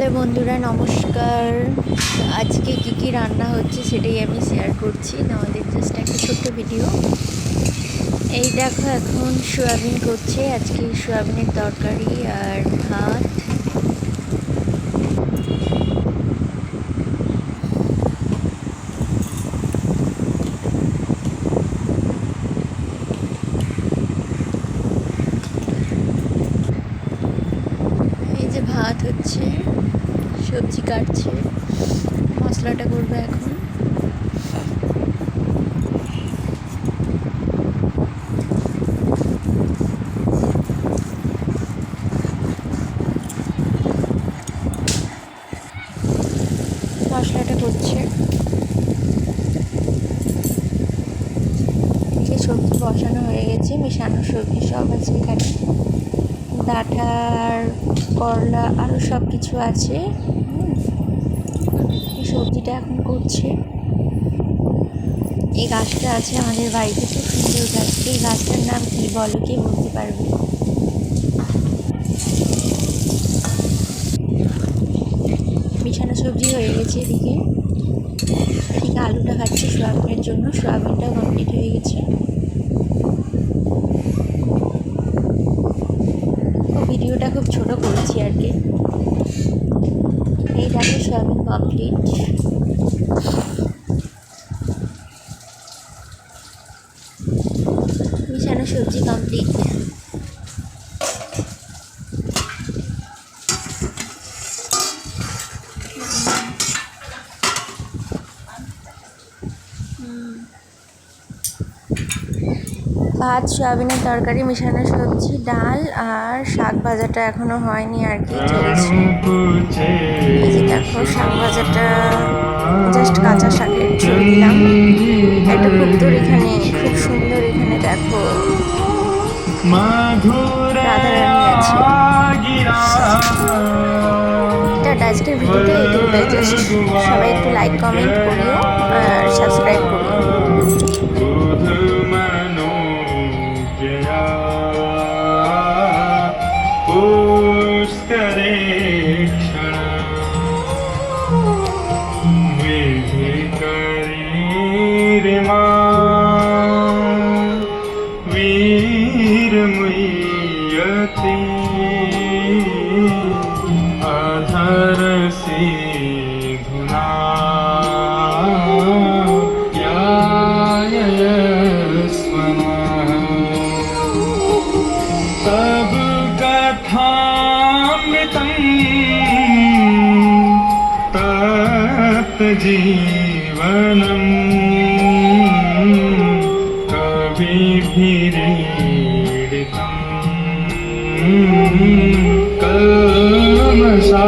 Hello বন্ধুরা নমস্কার। আজকে কি কি রান্না হচ্ছে সেটাই আমি শেয়ার করছি। আমাদের জাস্ট একটা ছোট্ট ভিডিও এই দেখো এখন সোয়াবিন করছে। আজকে সোয়াবিনের তরকারি আর ভাত এই যে ভাত হচ্ছে, সবজি কাটছে, মশলাটা করবে এখন। মশলাটা করছে। সবজি বসানো হয়ে গেছে, মেশানো সবজি সব আছে এখানে। ডাঁটার করলা আরও সব কিছু আছে। এই সবজিটা এখন করছে। এই গাছটা আছে আমাদের বাড়িতে, খুব সুন্দর গাছ। এই গাছটার নাম কি বলো কে বলতে পারবে? বিছানা সবজি হয়ে গেছে এদিকে। এদিকে আলুটা খাচ্ছে সোয়াবিনের জন্য, সোয়াবিনটাও কমপ্লিট হয়ে গেছে। ভিডিওটা খুব ছোট করেছি আর কি। এই ডাকে সয়াবিন কমপ্লিট মিশানো সবজি কমপ্লিট ভাত, সয়াবিনের তরকারি, মিশানো সবজি, ডাল আর শাক ভাজাটা এখনও হয়নি আর কি, চলছে। দেখো, শাক ভাজাটা জাস্ট কাঁচা শাকের ঝোল দিলাম। একটা দূর এখানে, খুব সুন্দর এখানে দেখো। এটা আজকের ভিডিওটা এইটুকুটাই জাস্ট সবাই একটু লাইক কমেন্ট করিও আর সাবস্ক্রাইব করিও। पुष्करे क्षण थामृतम् तत् जीवनम् कविभिरीतं कमसा